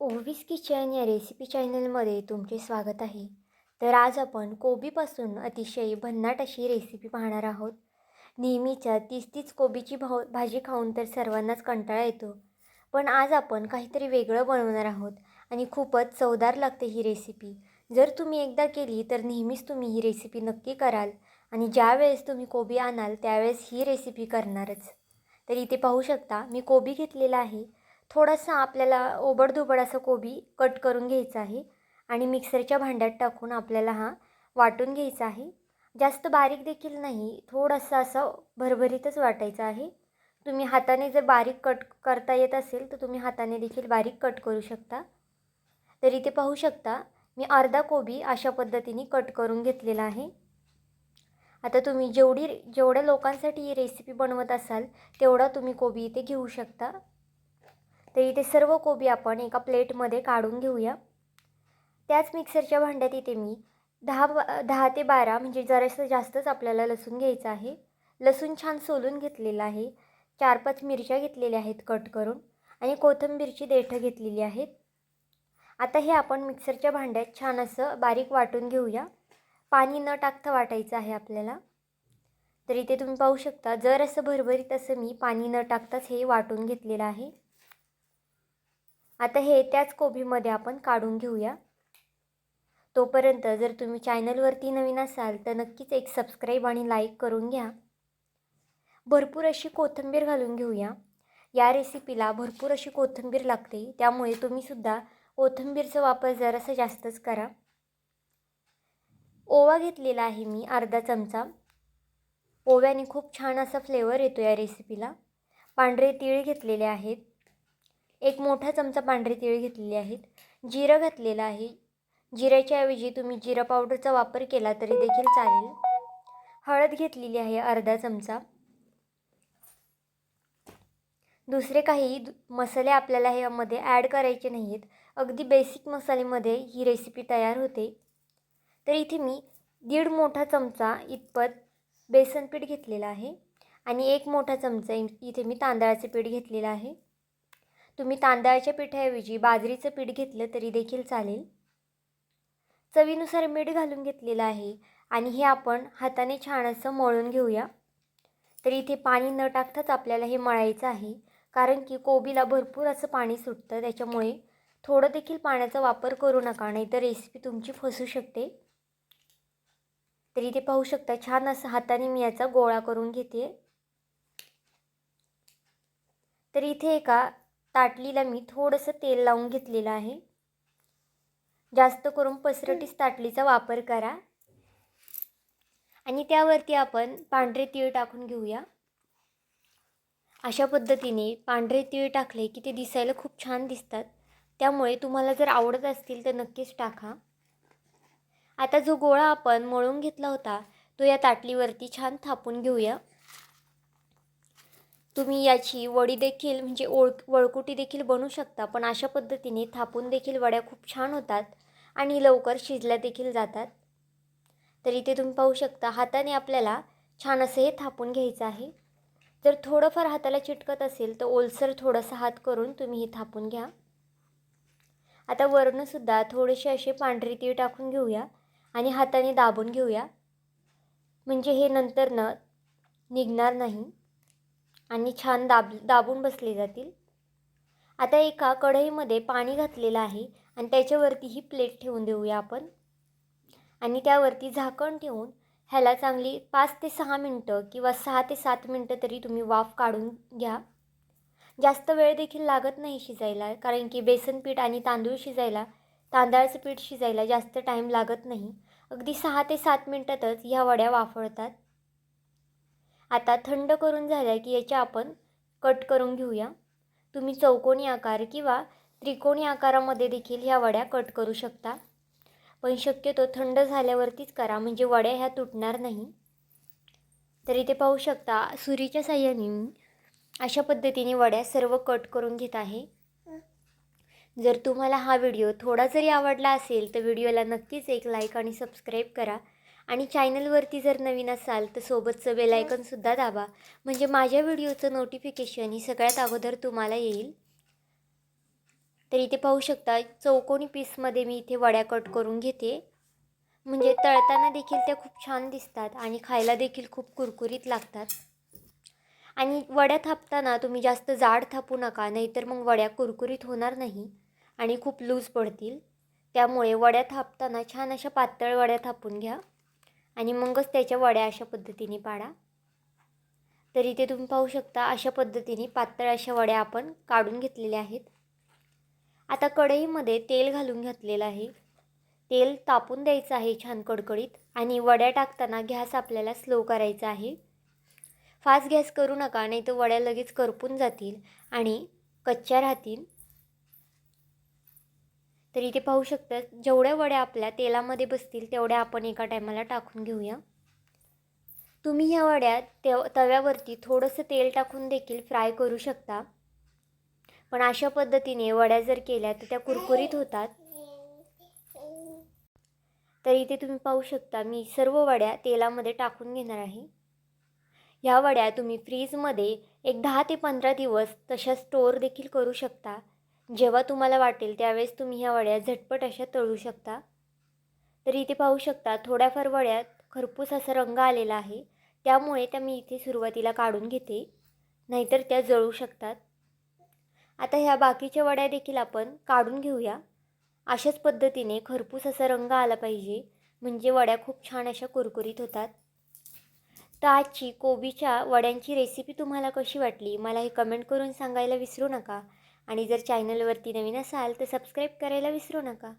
ओव्हिस kitchen या recipe चॅनलमध्ये तुमचे स्वागत आहे. तर आज आपण कोबीपासून अतिशय भन्नाट अशी रेसिपी पाहणार आहोत. नेहमीच्या तीच तीच कोबीची भाव भाजी खाऊन तर सर्वांनाच कंटाळा येतो. पण आज आपण काहीतरी वेगळं बनवणार आहोत आणि खूपच चवदार लागते ही रेसिपी. जर तुम्ही एकदा केली तर नेहमीच तुम्ही ही रेसिपी नक्की कराल आणि ज्यावेळेस तुम्ही कोबी आणाल त्यावेळेस ही रेसिपी करणारच. तर इथे पाहू शकता मी कोबी घेतलेला आहे. थोडासा आपल्याला ओबडधोबड असं कोबी कट करून घ्यायचा आहे आणि मिक्सरच्या भांड्यात टाकून आपल्याला हा वाटून घ्यायचा आहे. जास्त बारीक देखील नाही थोडंसं असं भरभरीतच वाटायचं आहे. तुम्ही हाताने जर बारीक कट करता येत असेल तर तुम्ही हाताने देखील बारीक कट करू शकता. तर इथे पाहू शकता मी अर्धा कोबी अशा पद्धतीने कट करून घेतलेला आहे. आता तुम्ही जेवढी जेवढ्या लोकांसाठी ही रेसिपी बनवत असाल तेवढा तुम्ही कोबी इथे घेऊ शकता. तर इथे सर्व कोबी आपण एका प्लेटमध्ये काढून घेऊया. त्याच मिक्सरच्या भांड्यात इथे मी दहा दहा ते बारा म्हणजे जरासं जास्तच आपल्याला लसूण घ्यायचं आहे. लसूण छान सोलून घेतलेलं आहे. चार पाच मिरच्या घेतलेल्या आहेत कट करून आणि कोथिंबीरची देठं घेतलेली आहेत आता हे आपण मिक्सरच्या भांड्यात छान असं बारीक वाटून घेऊया. पाणी न टाकता वाटायचं आहे आपल्याला. तर इथे तुम्ही पाहू शकता जर असं भरभरीत असं मी पाणी न टाकताच हे वाटून घेतलेलं आहे. आता हे त्याच कोबीमध्ये आपण काढून घेऊया. तोपर्यंत जर तुम्ही चॅनलवरती नवीन असाल तर नक्कीच एक सबस्क्राईब आणि लाईक करून घ्या. भरपूर अशी कोथिंबीर घालून घेऊया. या रेसिपीला भरपूर अशी कोथिंबीर लागते. त्यामुळे तुम्हीसुद्धा कोथिंबीरचा वापर जरासा जास्तच करा. ओवा घेतलेला आहे मी अर्धा चमचा. ओव्याने खूप छान असा फ्लेवर येतो या रेसिपीला पांढरे तीळ घेतलेले आहेत. एक मोठा चमचा पांढरे तीळ घेतलेले आहेत. जिरं घातलेलं आहे. जिऱ्याच्या ऐवजी तुम्ही जिरा पावडरचा वापर केला तरी देखील चालेल. हळद घेतलेली आहे अर्धा चमचा. दुसरे काही मसाले आपल्याला ह्यामध्ये ॲड करायचे नाही आहेत अगदी बेसिक मसाल्यामध्ये ही रेसिपी तयार होते. तर इथे मी दीड मोठा चमचा इतपत बेसन पीठ घेतलेला आहे. आणि एक मोठा चमचा इथे मी तांदळाचं पीठ घेतलेलं आहे. तुम्ही तांदळाच्या पिठाऐवजी बाजरीचं पीठ घेतलं तरी देखील चालेल. चवीनुसार मीठ घालून घेतलेलं आहे आणि हे आपण हाताने छान असं मळून घेऊया. तर इथे पाणी न टाकताच आपल्याला हे मळायचं आहे कारण की कोबीला भरपूर असं पाणी सुटतं त्याच्यामुळे थोडं देखील पाण्याचा वापर करू नका नाही तर रेसिपी तुमची फसू शकते. तर इथे पाहू शकता छान असं हाताने मी याचा गोळा करून घेते. तर इथे एका ताटलीला मी थोडंसं तेल लावून घेतलेलं आहे. जास्त करून पसरटीस ताटलीचा वापर करा. आणि त्यावरती आपण पांढरे तीळ टाकून घेऊया. अशा पद्धतीने पांढरे तीळ टाकले की ते दिसायला खूप छान दिसतात. त्यामुळे तुम्हाला जर आवडत असतील तर नक्कीच टाका. आता जो गोळा आपण मळून घेतला होता तो या ताटलीवरती छान थापून घेऊया. तुम्ही याची वडी देखील म्हणजे ओळ वळकुटी देखील बनवू शकता पण अशा पद्धतीने थापून देखील वड्या खूप छान होतात आणि लवकर शिजल्या देखील जातात. तर इथे तुम्ही पाहू शकता हाताने आपल्याला छान असं हे थापून घ्यायचं आहे. जर थोडंफार हाताला चिटकत असेल तर ओलसर थोडासा हात करून तुम्ही हे थापून घ्या. आता वरणंसुद्धा थोडेसे असे पांढरे तीळ टाकून घेऊया आणि हाताने दाबून घेऊया. म्हणजे हे नंतर न निघणार नाही. आणि छान दाब दाबून बसले जातील. आता एका कढईमध्ये पाणी घातलेलं आहे आणि त्याच्यावरती ही प्लेट ठेवून देऊया आपण. आणि त्यावरती झाकण ठेवून ह्याला चांगली पाच ते सहा मिनटं किंवा सहा ते सात मिनटं तरी तुम्ही वाफ काढून घ्या. जास्त वेळ देखील लागत नाही शिजायला कारण की बेसन पीठ आणि तांदूळ शिजायला तांदळाचं पीठ शिजायला जास्त टाईम लागत नाही. अगदी सहा ते सात मिनटातच ह्या वड्या वाफळतात. आता थंड करून झाल्या की याच्या आपण कट करून घेऊया. तुम्ही चौकोनी आकार किंवा त्रिकोणी आकारामध्ये देखील ह्या वड्या कट करू शकता. पण शक्यतो थंड झाल्यावरतीच करा म्हणजे वड्या ह्या तुटणार नाही. तर इथे पाहू शकता सुरीच्या साह्याने मी अशा पद्धतीने वड्या सर्व कट करून घेत आहे. जर तुम्हाला हा व्हिडिओ थोडा जरी आवडला असेल तर व्हिडिओला नक्कीच एक लाईक आणि सबस्क्राईब करा. आणि चॅनलवरती जर नवीन असाल तर सोबतचं बेलायकनसुद्धा दाबा. म्हणजे माझ्या व्हिडिओचं नोटिफिकेशन ही सगळ्यात अगोदर तुम्हाला येईल. तर इथे पाहू शकता चौकोनी पीसमध्ये मी इथे वड्या कट करून घेते. म्हणजे तळताना देखील त्या खूप छान दिसतात आणि खायला देखील खूप कुरकुरीत लागतात. आणि वड्या थापताना तुम्ही जास्त जाड थापू नका नाहीतर मग वड्या कुरकुरीत होणार नाही आणि खूप लूज पडतील. त्यामुळे वड्या थापताना छान अशा पातळ वड्या थापून घ्या. आणि मगच त्याच्या वड्या अशा पद्धतीने पाडा. तर इथे तुम्ही पाहू शकता अशा पद्धतीने पातळ अशा वड्या आपण काढून घेतलेल्या आहेत. आता कढईमध्ये तेल घालून घातलेलं आहे. तेल तापून द्यायचं आहे छान कडकडीत आणि वड्या टाकताना गॅस आपल्याला स्लो करायचा आहे. फास्ट गॅस करू नका नाही तर वड्या लगेच करपून जातील आणि कच्च्या राहतील. तर इथे पाहू शकता जेवढ्या वड्या आपल्या तेलामध्ये बसतील तेवढ्या आपण एका टायमाला टाकून घेऊया. तुम्ही ह्या वड्या ते तव्यावरती थोडंसं तेल टाकून देखील फ्राय करू शकता. पण अशा पद्धतीने वड्या जर केल्या तर त्या कुरकुरीत होतात. तर इथे तुम्ही पाहू शकता मी सर्व वड्या तेलामध्ये टाकून घेणार आहे. ह्या वड्या तुम्ही फ्रीजमध्ये एक दहा ते पंधरा दिवस तशा स्टोअर देखील करू शकता. जेव्हा तुम्हाला वाटेल त्यावेळेस तुम्ही ह्या वड्या झटपट अशा तळू शकता. तर इथे पाहू शकता थोड्याफार वड्यात खरपूस असा रंग आलेला आहे. त्यामुळे त्या मी इथे सुरुवातीला काढून घेते. नाहीतर त्या जळू शकतात. आता ह्या बाकीच्या वड्या देखील आपण काढून घेऊया. अशाच पद्धतीने खरपूस असा रंग आला पाहिजे म्हणजे वड्या खूप छान अशा कुरकुरीत होतात. तर आजची कोबीच्या वड्यांची रेसिपी तुम्हाला कशी वाटली? मला हे कमेंट करून सांगायला विसरू नका. आणि जर चॅनलवरती नवीन असाल तर सबस्क्राईब करायला विसरू नका.